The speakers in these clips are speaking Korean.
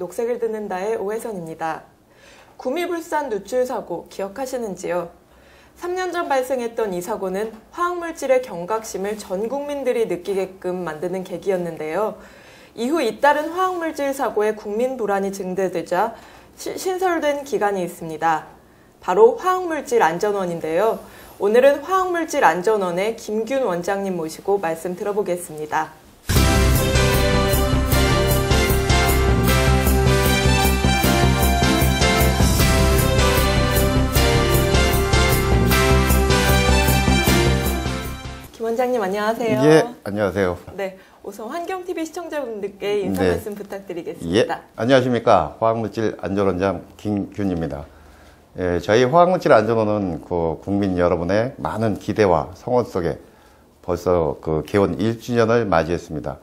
녹색을 듣는다의 오혜선입니다. 구미불산 누출 사고 기억하시는지요? 3년 전 발생했던 이 사고는 화학물질의 경각심을 전 국민들이 느끼게끔 만드는 계기였는데요. 이후 잇따른 화학물질 사고에 국민 불안이 증대되자 시, 신설된 기관이 있습니다. 바로 화학물질 안전원인데요. 오늘은 화학물질 안전원의 김균 원장님 모시고 말씀 들어보겠습니다. 원장님 안녕하세요. 예, 안녕하세요. 네, 우선 환경TV 시청자분들께 인사 네. 말씀 예, 부탁드리겠습니다. 안녕하십니까. 화학물질 안전원장 김균입니다. 예, 저희 화학물질 안전원은 그 국민 여러분의 많은 기대와 성원 속에 벌써 그 개원 1주년을 맞이했습니다.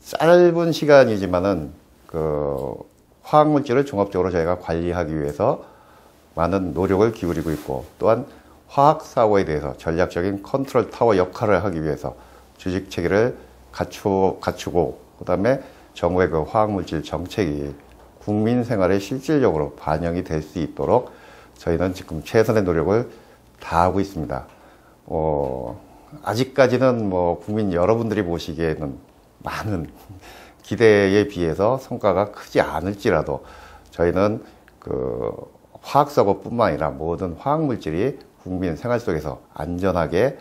짧은 시간이지만은 그 화학물질을 종합적으로 저희가 관리하기 위해서 많은 노력을 기울이고 있고 또한 화학 사고에 대해서 전략적인 컨트롤 타워 역할을 하기 위해서 주식 체계를 갖추, 갖추고 그다음에 정부의 그 화학물질 정책이 국민 생활에 실질적으로 반영이 될 수 있도록 저희는 지금 최선의 노력을 다하고 있습니다. 어, 아직까지는 뭐 국민 여러분들이 보시기에는 많은 기대에 비해서 성과가 크지 않을지라도 저희는 그 화학사고뿐만 아니라 모든 화학물질이 국민 생활 속에서 안전하게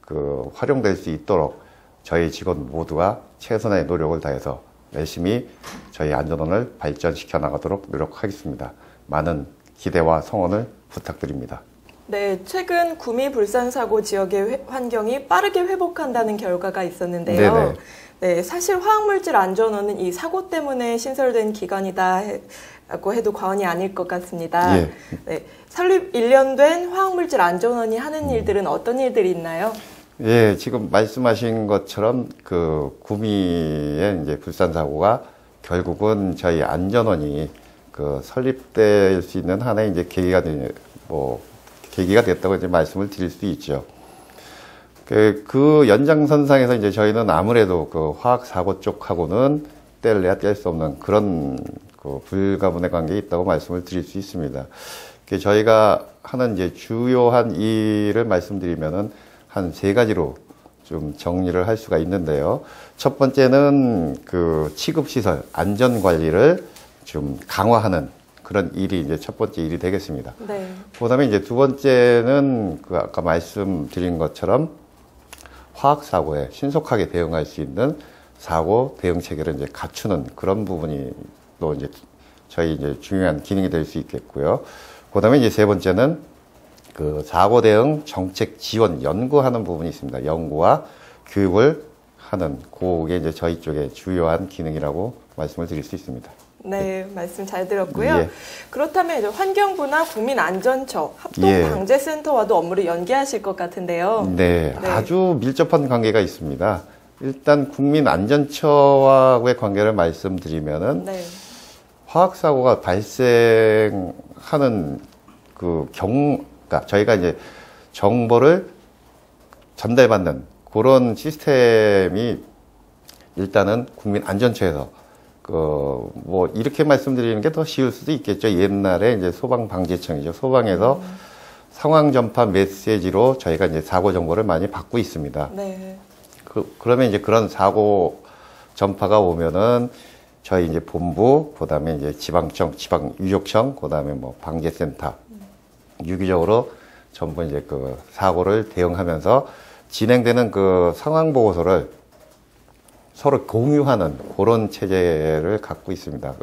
그 활용될 수 있도록 저희 직원 모두가 최선의 노력을 다해서 열심히 저희 안전원을 발전시켜 나가도록 노력하겠습니다. 많은 기대와 성원을 부탁드립니다. 네, 최근 구미 불산 사고 지역의 회- 환경이 빠르게 회복한다는 결과가 있었는데요. 네네. 네, 사실 화학물질 안전원은 이 사고 때문에 신설된 기관이다 해- 라고 해도 과언이 아닐 것 같습니다. 예. 네, 설립 1년 된 화학물질 안전원이 음. 하는 일들은 어떤 일들이 있나요? 예, 지금 말씀하신 것처럼 그 구미의 이제 불산 사고가 결국은 저희 안전원이 그 설립될 수 있는 하나의 이제 계기가 되, 뭐 계기가 됐다고 이제 말씀을 드릴 수 있죠. 그, 그 연장선상에서 이제 저희는 아무래도 그 화학 사고 쪽하고는 뗄래야 뗄 수 없는 그런 그 불가분의 관계에 있다고 말씀을 드릴 수 있습니다. 그 저희가 하는 이제 주요한 일을 말씀드리면은 한 세 가지로 좀 정리를 할 수가 있는데요. 첫 번째는 그 취급시설 안전 관리를 좀 강화하는 그런 일이 이제 첫 번째 일이 되겠습니다. 네. 그 다음에 이제 두 번째는 그 아까 말씀드린 것처럼 화학 사고에 신속하게 대응할 수 있는 사고 대응 체계를 이제 갖추는 그런 부분이 또 이제 저희 이제 중요한 기능이 될 수 있겠고요. 그 다음에 이제 세 번째는 그 사고 대응 정책 지원 연구하는 부분이 있습니다. 연구와 교육을 하는 그게 이제 저희 쪽의 주요한 기능이라고 말씀을 드릴 수 있습니다. 네, 말씀 잘 들었고요. 예. 그렇다면 이제 환경부나 국민안전처 예. 합동방재센터와도 업무를 연계하실 것 같은데요. 네, 네. 아주 밀접한 관계가 있습니다. 일단 국민안전처와의 관계를 말씀드리면은 네. 화학 사고가 발생하는 그 경, 그러니까 저희가 이제 정보를 전달받는 그런 시스템이 일단은 국민 안전처에서 그 뭐 이렇게 말씀드리는 게 더 쉬울 수도 있겠죠. 옛날에 이제 소방방재청이죠. 소방에서 상황 전파 메시지로 저희가 이제 사고 정보를 많이 받고 있습니다. 네. 그, 그러면 이제 그런 사고 전파가 오면은 저희 이제 본부, 그 다음에 이제 지방청, 지방 유족청, 그 다음에 뭐 방재센터, 유기적으로 전부 이제 그 사고를 대응하면서 진행되는 그 상황 보고서를 서로 공유하는 그런 체제를 갖고 있습니다.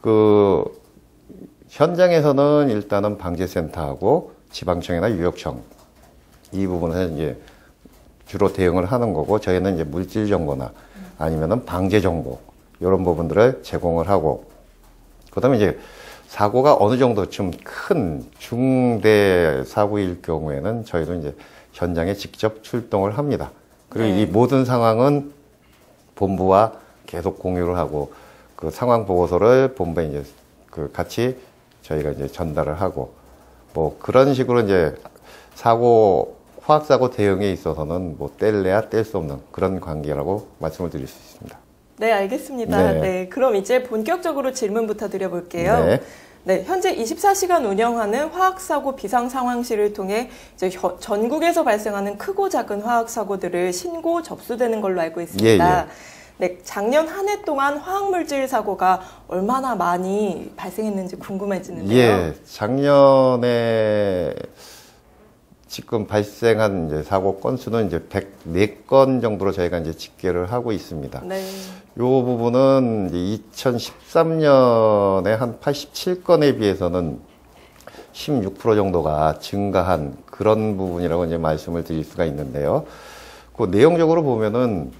그 현장에서는 일단은 방재센터하고 지방청이나 유역청 이 부분에서 이제 주로 대응을 하는 거고 저희는 이제 물질 정보나 아니면은 방제 정보 이런 부분들을 제공을 하고 그다음에 이제 사고가 어느 정도 좀큰 중대 사고일 경우에는 저희도 이제 현장에 직접 출동을 합니다. 그리고 네. 이 모든 상황은 본부와 계속 공유를 하고 그 상황 보고서를 본부에 이제 그 같이 저희가 이제 전달을 하고 뭐 그런 식으로 이제 사고 화학사고 대응에 있어서는 뭐 뗄래야 뗄 수 없는 그런 관계라고 말씀을 드릴 수 있습니다. 네, 알겠습니다. 네. 네. 그럼 이제 본격적으로 질문부터 드려볼게요. 네. 네, 현재 24시간 운영하는 화학사고 비상상황실을 통해 혀- 전국에서 발생하는 크고 작은 화학사고들을 신고 접수되는 걸로 알고 있습니다. 예, 예. 네, 작년 한 해 동안 화학물질 사고가 얼마나 많이 발생했는지 궁금해지는데요. 예, 작년에 지금 발생한 이제 사고 건수는 이제 104건 정도로 저희가 이제 집계를 하고 있습니다. 네. 이 부분은 이제 2013년에 한 87건에 비해서는 16% 정도가 증가한 그런 부분이라고 이제 말씀을 드릴 수가 있는데요. 그 내용적으로 보면은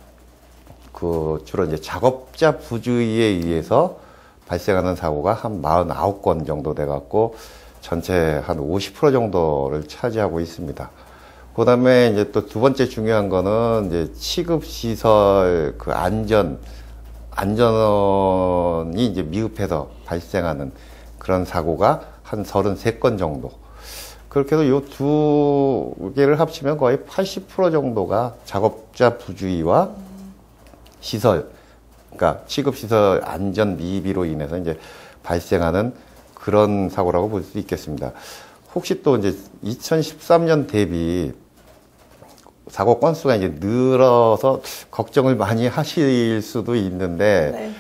그 주로 이제 작업자 부주의에 의해서 발생하는 사고가 한 49건 정도 돼 갖고 전체 한 50% 정도를 차지하고 있습니다. 그 다음에 이제 또 두 번째 중요한 거는 이제 취급 시설 그 안전, 안전이 이제 미흡해서 발생하는 그런 사고가 한 33건 정도. 그렇게 해서 요두 개를 합치면 거의 80% 정도가 작업자 부주의와 시설, 그러니까 취급시설 안전 미비로 인해서 이제 발생하는 그런 사고라고 볼 수 있겠습니다. 혹시 또 이제 2013년 대비 사고 건수가 이제 늘어서 걱정을 많이 하실 수도 있는데 네.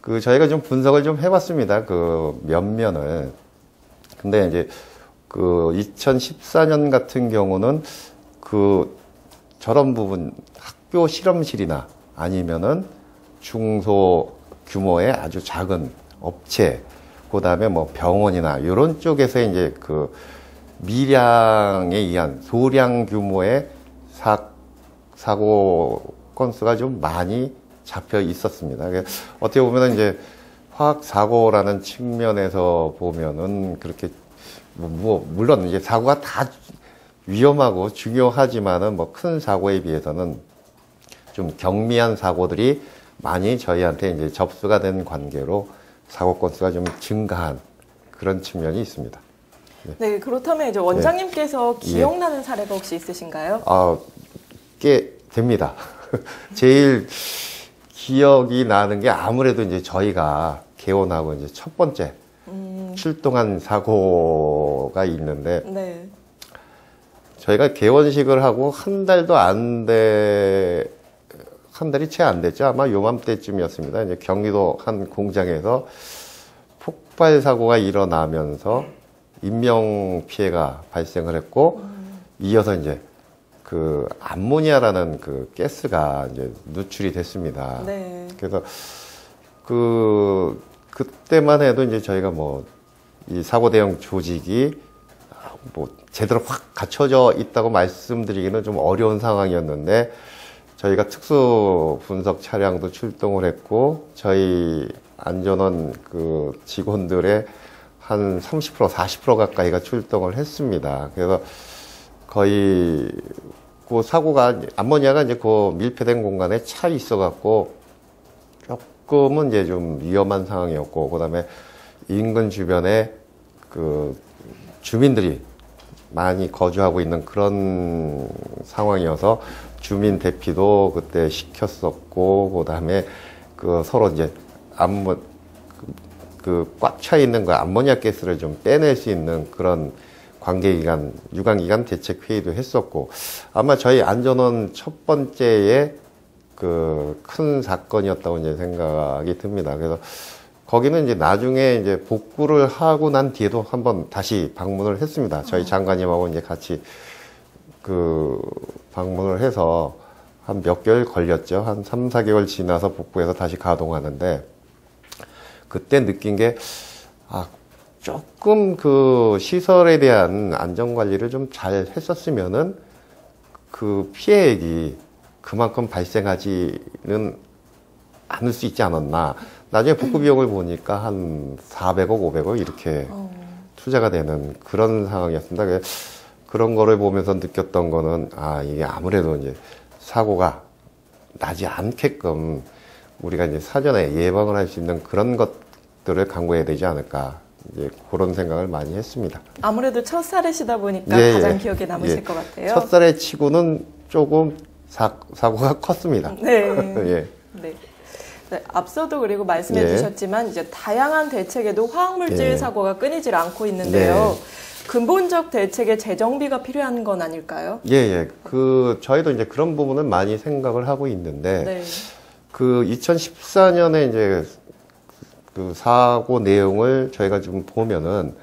그 저희가 좀 분석을 좀 해봤습니다. 그 면면을. 근데 이제 그 2014년 같은 경우는 그 저런 부분 학교 실험실이나 아니면은 중소 규모의 아주 작은 업체, 그 다음에 뭐 병원이나 이런 쪽에서 이제 그 미량에 의한 소량 규모의 사, 사고 건수가 좀 많이 잡혀 있었습니다. 어떻게 보면은 이제 화학 사고라는 측면에서 보면은 그렇게 뭐, 뭐 물론 이제 사고가 다 위험하고 중요하지만은 뭐 큰 사고에 비해서는 좀 경미한 사고들이 많이 저희한테 이제 접수가 된 관계로 사고 건수가 좀 증가한 그런 측면이 있습니다. 네, 그렇다면 이제 원장님께서 기억나는 사례가 혹시 있으신가요? 아, 꽤 됩니다. 제일 기억이 나는 게 아무래도 이제 저희가 개원하고 이제 첫 번째 출동한 사고가 있는데 네. 저희가 개원식을 하고 한 달도 안 돼, 한 달이 채 안 됐죠. 아마 요맘때쯤이었습니다. 이제 경기도 한 공장에서 폭발 사고가 일어나면서 인명 피해가 발생을 했고, 이어서 이제 그 암모니아라는 그 가스가 이제 누출이 됐습니다. 네. 그래서 그 그때만 해도 이제 저희가 뭐 이 사고 대응 조직이 뭐 제대로 확 갖춰져 있다고 말씀드리기는 좀 어려운 상황이었는데 저희가 특수 분석 차량도 출동을 했고 저희 안전원 그 직원들의 한 30% 40% 가까이가 출동을 했습니다. 그래서 거의 그 사고가 암모니아가 이제 그 밀폐된 공간에 차 있어 갖고 조금은 이제 좀 위험한 상황이었고 그다음에 인근 주변에 그 주민들이 많이 거주하고 있는 그런 상황이어서 주민 대피도 그때 시켰었고 그다음에 그 서로 이제 암모 그꽉 차 있는 그 암모니아 가스를 좀 빼낼 수 있는 그런 관계기관 유관기관 대책 회의도 했었고 아마 저희 안전원 첫 번째의 그 큰 사건이었다고 이제 생각이 듭니다. 그래서 거기는 이제 나중에 이제 복구를 하고 난 뒤에도 한번 다시 방문을 했습니다. 저희 장관님하고 이제 같이 그 방문을 해서 한 몇 개월 걸렸죠. 한 3, 4개월 지나서 복구해서 다시 가동하는데 그때 느낀 게 아, 조금 그 시설에 대한 안전 관리를 좀 잘 했었으면은 그 피해액이 그만큼 발생하지는 않을 수 있지 않았나. 나중에 복구 비용을 보니까 한 400억, 500억 이렇게 어, 투자가 되는 그런 상황이었습니다. 그런 거를 보면서 느꼈던 거는 아, 이게 아무래도 이제 사고가 나지 않게끔 우리가 이제 사전에 예방을 할 수 있는 그런 것들을 강구해야 되지 않을까. 이제 그런 생각을 많이 했습니다. 아무래도 첫 사례시다 보니까 예, 가장 예. 기억에 남으실 예. 것 같아요. 첫살에 치고는 조금 사, 사고가 컸습니다. 네. 예. 네. 네, 앞서도 그리고 말씀해 예. 주셨지만 이제 다양한 대책에도 화학물질 예. 사고가 끊이질 않고 있는데요. 네. 근본적 대책의 재정비가 필요한 건 아닐까요? 예, 예. 그, 저희도 이제 그런 부분은 많이 생각을 하고 있는데, 네. 그 2014년에 이제 그 사고 내용을 저희가 지금 보면은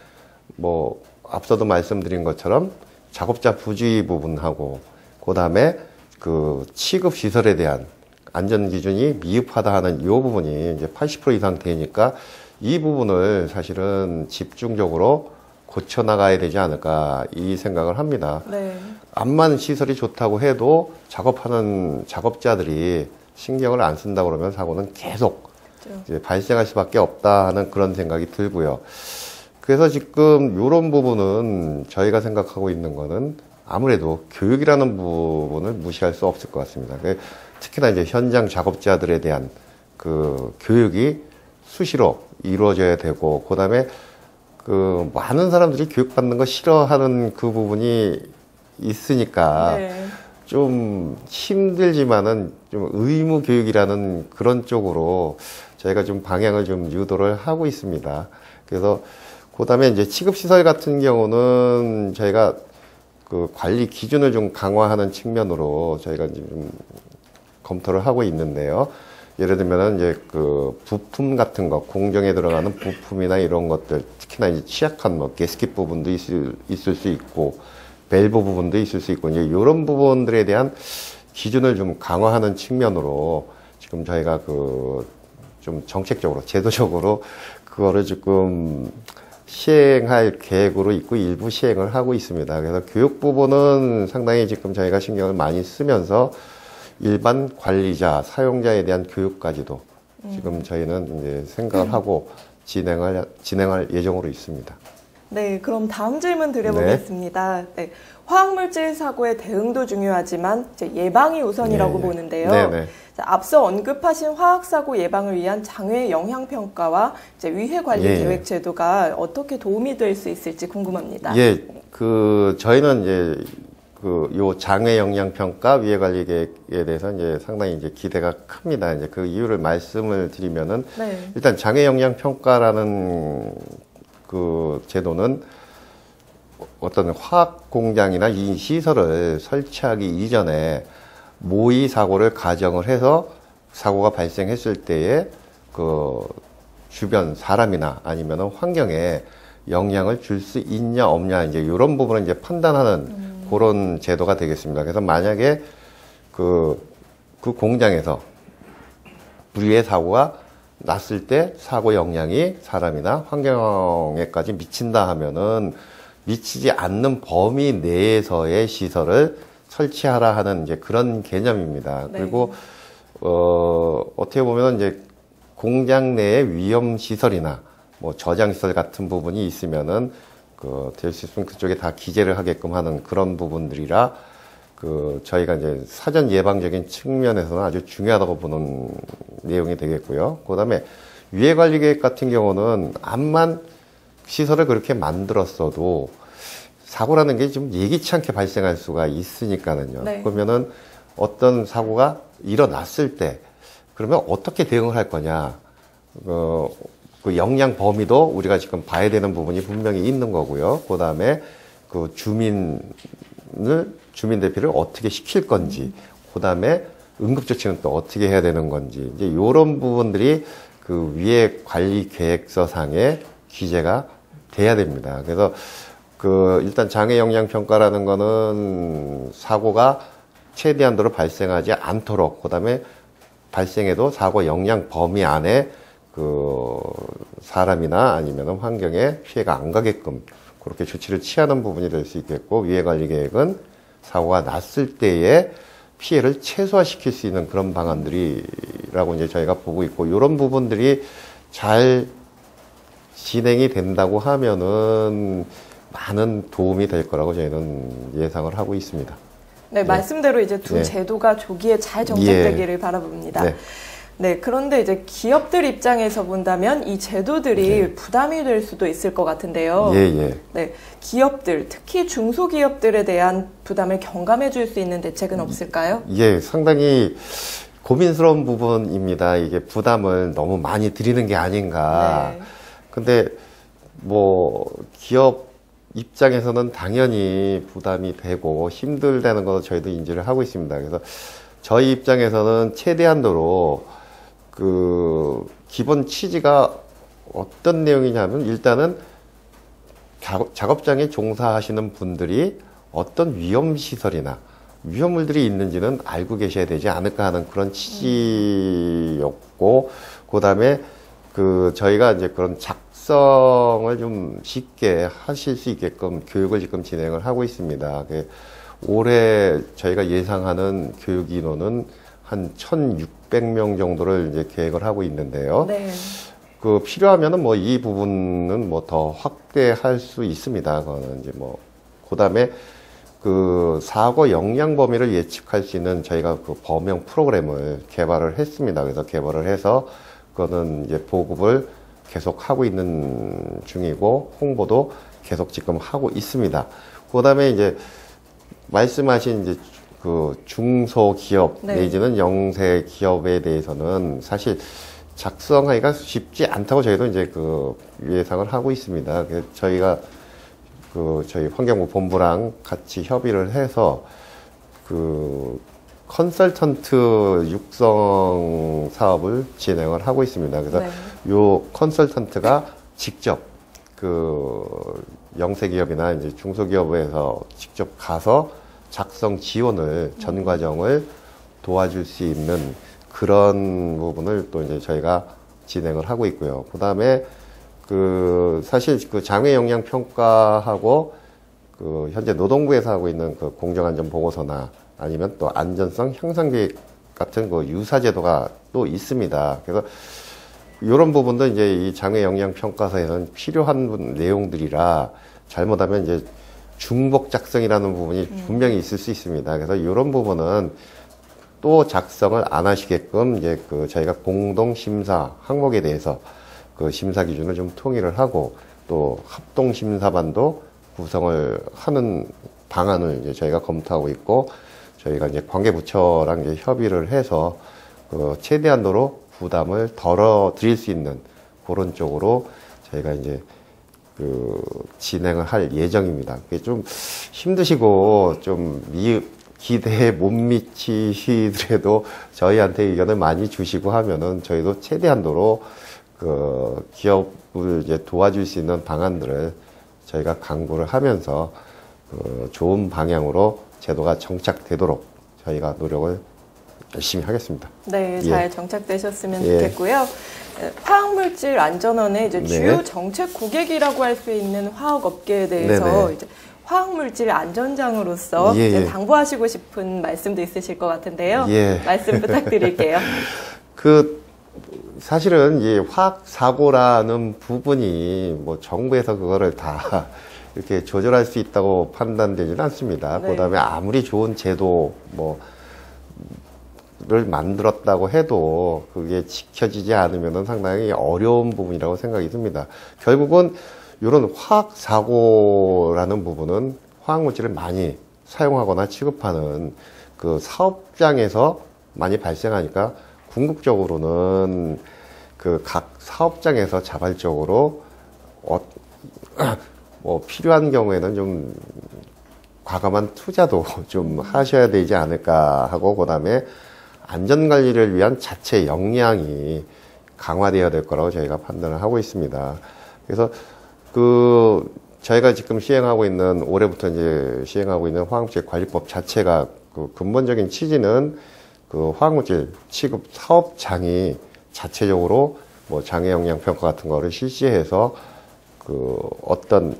뭐 앞서도 말씀드린 것처럼 작업자 부주의 부분하고 그다음에 그 취급 시설에 대한 안전 기준이 미흡하다 하는 이 부분이 이제 80% 이상 되니까 이 부분을 사실은 집중적으로 고쳐 나가야 되지 않을까 이 생각을 합니다. 네. 암만 시설이 좋다고 해도 작업하는 작업자들이 신경을 안 쓴다 그러면 사고는 계속 그렇죠. 발생할 수밖에 없다 하는 그런 생각이 들고요. 그래서 지금 이런 부분은 저희가 생각하고 있는 거는 아무래도 교육이라는 부분을 무시할 수 없을 것 같습니다. 그 특히나 이제 현장 작업자들에 대한 그 교육이 수시로 이루어져야 되고, 그 다음에 그 많은 사람들이 교육받는 거 싫어하는 그 부분이 있으니까 네. 좀 힘들지만은 좀 의무 교육이라는 그런 쪽으로 저희가 좀 방향을 좀 유도를 하고 있습니다. 그래서 그다음에 이제 취급 시설 같은 경우는 저희가 그 관리 기준을 좀 강화하는 측면으로 저희가 이제 좀 검토를 하고 있는데요. 예를 들면은 이제 그 부품 같은 거, 공정에 들어가는 부품이나 이런 것들, 특히나 이제 취약한 뭐 게스킷 부분도 있을, 있을 수 있고, 밸브 부분도 있을 수 있고, 이제 이런 부분들에 대한 기준을 좀 강화하는 측면으로 지금 저희가 그 좀 정책적으로, 제도적으로 그거를 조금 시행할 계획으로 있고 일부 시행을 하고 있습니다. 그래서 교육 부분은 상당히 지금 저희가 신경을 많이 쓰면서 일반 관리자, 사용자에 대한 교육까지도 지금 저희는 이제 생각을 하고 진행할, 진행할 예정으로 있습니다. 네, 그럼 다음 질문 드려보겠습니다. 네. 화학물질 사고의 대응도 중요하지만 예방이 우선이라고 네, 네. 보는데요. 네, 네. 자, 앞서 언급하신 화학사고 예방을 위한 장외 영향평가와 이제 위해관리 예, 예. 계획 제도가 어떻게 도움이 될 수 있을지 궁금합니다. 예, 그 저희는 이제 그 요 장외 영양 평가 위해 관리 계획에 대해서 이제 상당히 이제 기대가 큽니다. 이제 그 이유를 말씀을 드리면은 네. 일단 장애 영양 평가라는 그 제도는 어떤 화학 공장이나 이 시설을 설치하기 이전에 모의 사고를 가정을 해서 사고가 발생했을 때에 그 주변 사람이나 아니면 환경에 영향을 줄 수 있냐 없냐 이제 이런 부분을 이제 판단하는 그런 제도가 되겠습니다. 그래서 만약에 그, 그 공장에서 불의의 사고가 났을 때 사고 영향이 사람이나 환경에까지 미친다 하면은 미치지 않는 범위 내에서의 시설을 설치하라 하는 이제 그런 개념입니다. 네. 그리고 어 어떻게 보면 이제 공장 내에 위험 시설이나 뭐 저장 시설 같은 부분이 있으면은 그될수 있으면 그쪽에 다 기재를 하게끔 하는 그런 부분들이라 그 저희가 이제 사전 예방적인 측면에서는 아주 중요하다고 보는 내용이 되겠고요. 그다음에 위해 관리 계획 같은 경우는 암만 시설을 그렇게 만들었어도 사고라는 게 좀 예기치 않게 발생할 수가 있으니까는요. 네. 그러면은 어떤 사고가 일어났을 때 그러면 어떻게 대응을 할 거냐. 어, 그 영향 범위도 우리가 지금 봐야 되는 부분이 분명히 있는 거고요. 그 다음에 그 주민을, 주민 대피를 어떻게 시킬 건지, 그 다음에 응급조치는 또 어떻게 해야 되는 건지, 이제 요런 부분들이 그 위에 관리 계획서 상에 기재가 돼야 됩니다. 그래서 그 일단 장애 영향 평가라는 거는 사고가 최대한도로 발생하지 않도록 그다음에 발생해도 사고 영향 범위 안에 그 사람이나 아니면 환경에 피해가 안 가게끔 그렇게 조치를 취하는 부분이 될 수 있겠고 위해 관리 계획은 사고가 났을 때에 피해를 최소화시킬 수 있는 그런 방안들이라고 이제 저희가 보고 있고 이런 부분들이 잘 진행이 된다고 하면은 많은 도움이 될 거라고 저희는 예상을 하고 있습니다. 네, 말씀대로 이제 두 네. 제도가 조기에 잘 정착되기를 바라봅니다. 네. 네, 그런데 이제 기업들 입장에서 본다면 이 제도들이 부담이 될 수도 있을 것 같은데요. 네. 예, 예. 네, 기업들, 특히 중소기업들에 대한 부담을 경감해 줄 수 있는 대책은 없을까요? 예, 상당히 고민스러운 부분입니다. 이게 부담을 너무 많이 드리는 게 아닌가. 네. 근데 뭐 기업 입장에서는 당연히 부담이 되고 힘들다는 거 저희도 인지를 하고 있습니다. 그래서 저희 입장에서는 최대한도로 그 기본 취지가 어떤 내용이냐면 일단은 작업- 작업장에 종사하시는 분들이 어떤 위험 시설이나 위험물들이 있는지는 알고 계셔야 되지 않을까 하는 그런 취지였고 그다음에 그 저희가 이제 그런 작성을 좀 쉽게 하실 수 있게끔 교육을 지금 진행을 하고 있습니다. 그 올해 저희가 예상하는 교육 인원은 한 1,600명 정도를 이제 계획을 하고 있는데요. 네. 그 필요하면은 뭐 이 부분은 뭐 더 확대할 수 있습니다. 그거는 이제 뭐 그다음에 그 사고 영향 범위를 예측할 수 있는 저희가 그 범용 프로그램을 개발을 했습니다. 그래서 개발을 해서 그거는 이제 보급을 계속 하고 있는 중이고 홍보도 계속 지금 하고 있습니다. 그다음에 이제 말씀하신 이제 그 중소기업 네. 내지는 영세 기업에 대해서는 사실 작성하기가 쉽지 않다고 저희도 이제 그 예상을 하고 있습니다. 그래서 저희가 그 저희 환경부 본부랑 같이 협의를 해서 그 컨설턴트 육성 사업을 진행을 하고 있습니다. 그래서 네. 요 컨설턴트가 직접 그 영세 기업이나 이제 중소기업에서 직접 가서 작성 지원을 전 과정을 도와줄 수 있는 그런 부분을 또 이제 저희가 진행을 하고 있고요. 그 다음에 그 사실 그 장애 영향 평가하고 그 현재 노동부에서 하고 있는 그 공정안전 보고서나 아니면 또 안전성 향상 계획 같은 그 유사 제도가 또 있습니다. 그래서 이런 부분도 이제 이 장애 영향 평가서에서는 필요한 분- 내용들이라 잘못하면 이제 중복 작성이라는 부분이 분명히 있을 수 있습니다. 그래서 이런 부분은 또 작성을 안 하시게끔 이제 그 저희가 공동 심사 항목에 대해서 그 심사 기준을 좀 통일을 하고 또 합동 심사반도 구성을 하는 방안을 이제 저희가 검토하고 있고 저희가 이제 관계부처랑 이제 협의를 해서 그 최대한도로 부담을 덜어 드릴 수 있는 그런 쪽으로 저희가 이제 그 진행을 할 예정입니다. 그게 좀 힘드시고 좀 미, 기대에 못 미치시더라도 저희한테 의견을 많이 주시고 하면은 저희도 최대한도로 그 기업을 이제 도와줄 수 있는 방안들을 저희가 강구를 하면서 그 좋은 방향으로 제도가 정착되도록 저희가 노력을 열심히 하겠습니다. 네, 예. 잘 정착되셨으면 예. 좋겠고요. 에, 화학물질 안전원의 이제 네. 주요 정책 고객이라고 할 수 있는 화학 업계에 대해서 네네. 이제 화학물질 안전장으로서 예, 이제 예. 당부하시고 싶은 말씀도 있으실 것 같은데요. 예. 말씀 부탁드릴게요. 그 사실은 이 화학 사고라는 부분이 뭐 정부에서 그거를 다 이렇게 조절할 수 있다고 판단되지는 않습니다. 네. 그다음에 아무리 좋은 제도 뭐 를 만들었다고 해도 그게 지켜지지 않으면 상당히 어려운 부분이라고 생각이 듭니다. 결국은 이런 화학 사고라는 부분은 화학 물질을 많이 사용하거나 취급하는 그 사업장에서 많이 발생하니까 궁극적으로는 그 각 사업장에서 자발적으로 어, 뭐 필요한 경우에는 좀 과감한 투자도 좀 하셔야 되지 않을까 하고 그다음에 안전 관리를 위한 자체 역량이 강화되어야 될 거라고 저희가 판단을 하고 있습니다. 그래서 그 저희가 지금 시행하고 있는 올해부터 이제 시행하고 있는 화학물질 관리법 자체가 그 근본적인 취지는 그 화학물질 취급 사업장이 자체적으로 뭐 장애 영향 평가 같은 거를 실시해서 그 어떤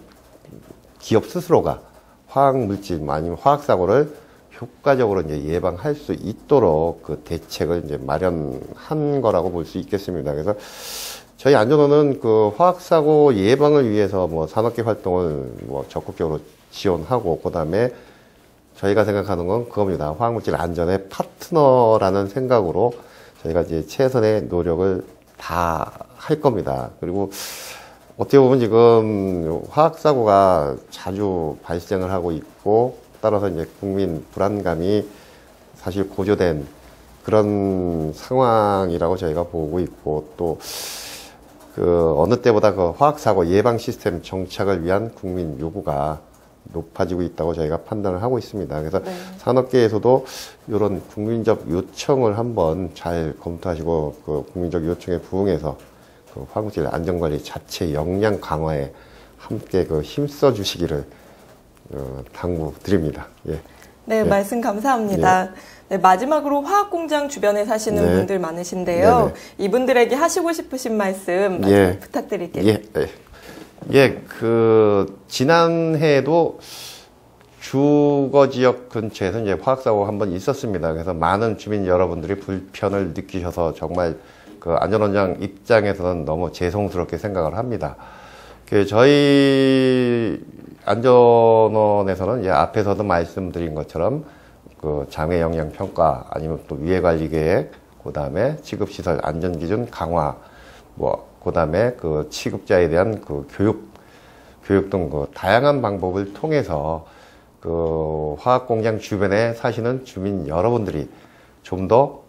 기업 스스로가 화학 물질 아니면 화학 사고를 효과적으로 이제 예방할 수 있도록 그 대책을 이제 마련한 거라고 볼 수 있겠습니다. 그래서 저희 안전원은 그 화학 사고 예방을 위해서 뭐 산업계 활동을 뭐 적극적으로 지원하고 그다음에 저희가 생각하는 건 그겁니다. 화학물질 안전의 파트너라는 생각으로 저희가 이제 최선의 노력을 다 할 겁니다. 그리고 어떻게 보면 지금 화학 사고가 자주 발생을 하고 있고 따라서 이제 국민 불안감이 사실 고조된 그런 상황이라고 저희가 보고 있고 또 그 어느 때보다 그 화학사고 예방 시스템 정착을 위한 국민 요구가 높아지고 있다고 저희가 판단을 하고 있습니다. 그래서 네. 산업계에서도 이런 국민적 요청을 한번 잘 검토하시고 그 국민적 요청에 부응해서 그 화학질 안전관리 자체 역량 강화에 함께 그 힘써 주시기를 어, 당부드립니다. 예. 네, 예. 말씀 감사합니다. 네, 마지막으로 화학공장 주변에 사시는 네. 분들 많으신데요. 네네. 이분들에게 하시고 싶으신 말씀 예. 부탁드릴게요. 예, 예. 예, 그, 지난해에도 주거 지역 근처에서 이제 화학 사고가 한 번 있었습니다. 그래서 많은 주민 여러분들이 불편을 느끼셔서 정말 그 안전원장 입장에서는 너무 죄송스럽게 생각을 합니다. 그 저희 안전원에서는 이제 앞에서도 말씀드린 것처럼 그 장애 영향 평가 아니면 또 위해 관리 계획, 그다음에 취급 시설 안전 기준 강화, 뭐 그다음에 그 취급자에 대한 그 교육 교육 등 그 다양한 방법을 통해서 그 화학 공장 주변에 사시는 주민 여러분들이 좀 더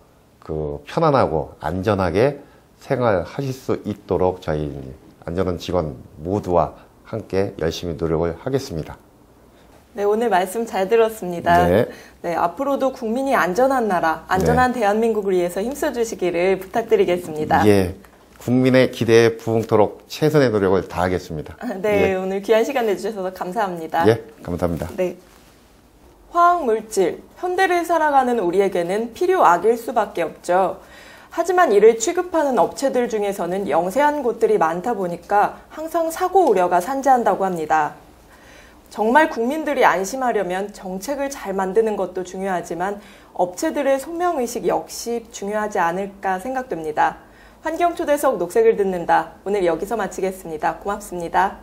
그 편안하고 안전하게 생활하실 수 있도록 저희 안전원 직원 모두와 함께 열심히 노력을 하겠습니다. 네, 오늘 말씀 잘 들었습니다. 네. 네, 앞으로도 국민이 안전한 나라, 안전한 대한민국을 위해서 힘써 주시기를 부탁드리겠습니다. 예, 국민의 기대에 부응토록 최선의 노력을 다하겠습니다. 네, 예, 오늘 귀한 시간 내주셔서 감사합니다. 예, 감사합니다. 네. 화학 물질, 현대를 살아가는 우리에게는 필요악일 수밖에 없죠. 하지만 이를 취급하는 업체들 중에서는 영세한 곳들이 많다 보니까 항상 사고 우려가 산재한다고 합니다. 정말 국민들이 안심하려면 정책을 잘 만드는 것도 중요하지만 업체들의 소명의식 역시 중요하지 않을까 생각됩니다. 환경초대석 녹색을 듣는다. 오늘 여기서 마치겠습니다. 고맙습니다.